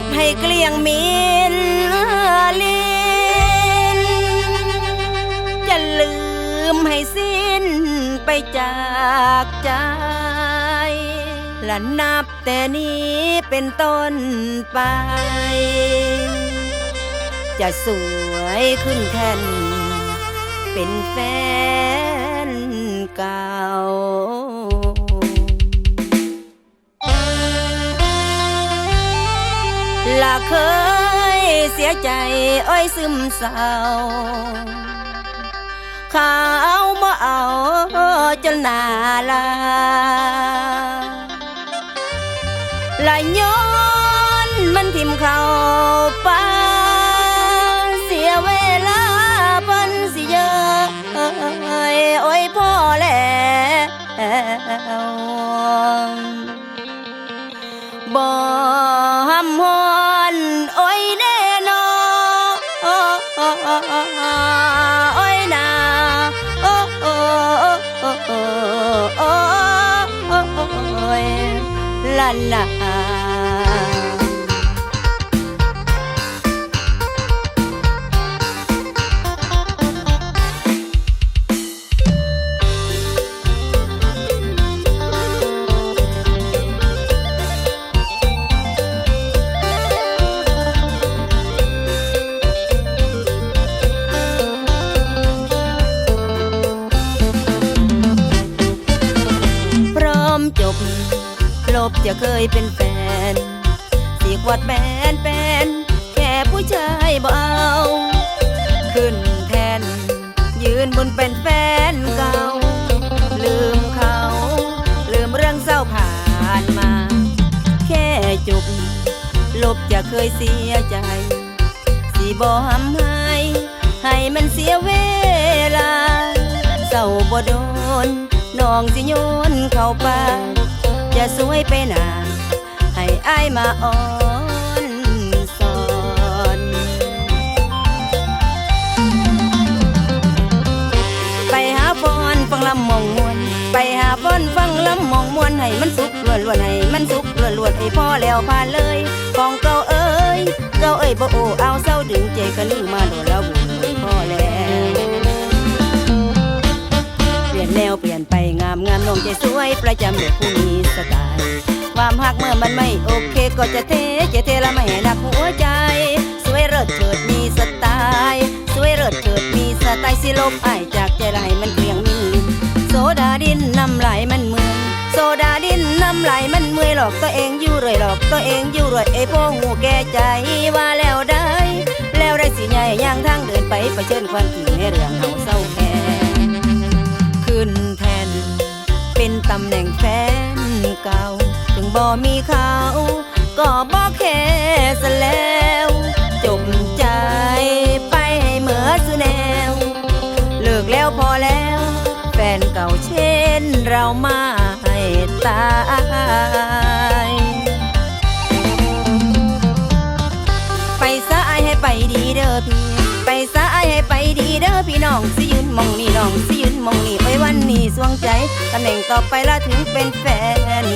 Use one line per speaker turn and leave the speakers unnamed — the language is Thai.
บให้เกลี้ยงมินลินจะลืมให้สิ้นไปจากใจ และนับแต่นี้เป็นต้นไป จะสวยขึ้นแท่นเป็นแฟนเก่า ละเคยเสียใจอ้อยซึมเศร้าเอามาเอาจนหนาลาละย้อนมันทิมเขาไป โอ้โอ้โอ้โอ้ยลาลา ลบจะเคยเป็นแฟนสีกวัดแบนแปนแค่ผู้ชายเบา ขึ้นแทน ยืนบนเป็นแฟนเก่า ลืมเขา ลืมเรื่องเศร้าผ่านมา แค่จุบลบจะเคยเสียใจ สีบอหำให้ให้มันเสียเวลา เศร้าบ่โดน น้องสิโยนเข้าป่าอย่าสวยไปนาให้อายมาอ่อนสอนไปหาฟอนฟังลำมองมวน ไปหาฟอนฟังลำมองมวนให้มันสุกล้วนล้วนๆให้มันสุกล้วนล้วนๆให้พ่อแล้วผ่านเลยของเก่าเอ้ยเก่าเอ้ยบ่โอ้เอาเศร้าดึงใจกันลืมมาโดน แนวเปลี่ยนไปงามงามน้องใจสวยประจำเด็กผู้มีสไตล์ความหักเมื่อมันไม่โอเค ก็จะเทจะเทละไม่ให้นักหัวใจ สวยเลิศเฉิดมีสไตล์สวยเลิศเฉิดมีสไตล์สิลบอายจากใจละให้มันเกลียงมินลินโซดาดินน้ำไหลมันเมือนโซดาดินน้ำไหลมันเมื่อยหลอกตัวเองอยู่รื่อยหลอกตัวเองอยู่รื่อยไอ้พวกหูแก่ใจว่าแล้วได้ แล้วได้สิใหญ่ย่างทางเดินไปไปเชิญความจริงในเรื่องเฮาเศร้าแค่ ขึ้นแทน เป็นตำแหน่งแฟนเก่า ถึงบ่มีเขา ก็บอกแค่ซะแล้วจบใจไปให้เหมือสุแนว เลิกแล้วพอแล้ว แฟนเก่าเช่นเรามาให้ตายไปซะไอให้ไปดีเด้อพี่ ไปซะไอให้ไปดีเด้อพี่น้องสิยืนมอง ตำแหน่งต่อไปละถึงเป็นแฟนกัน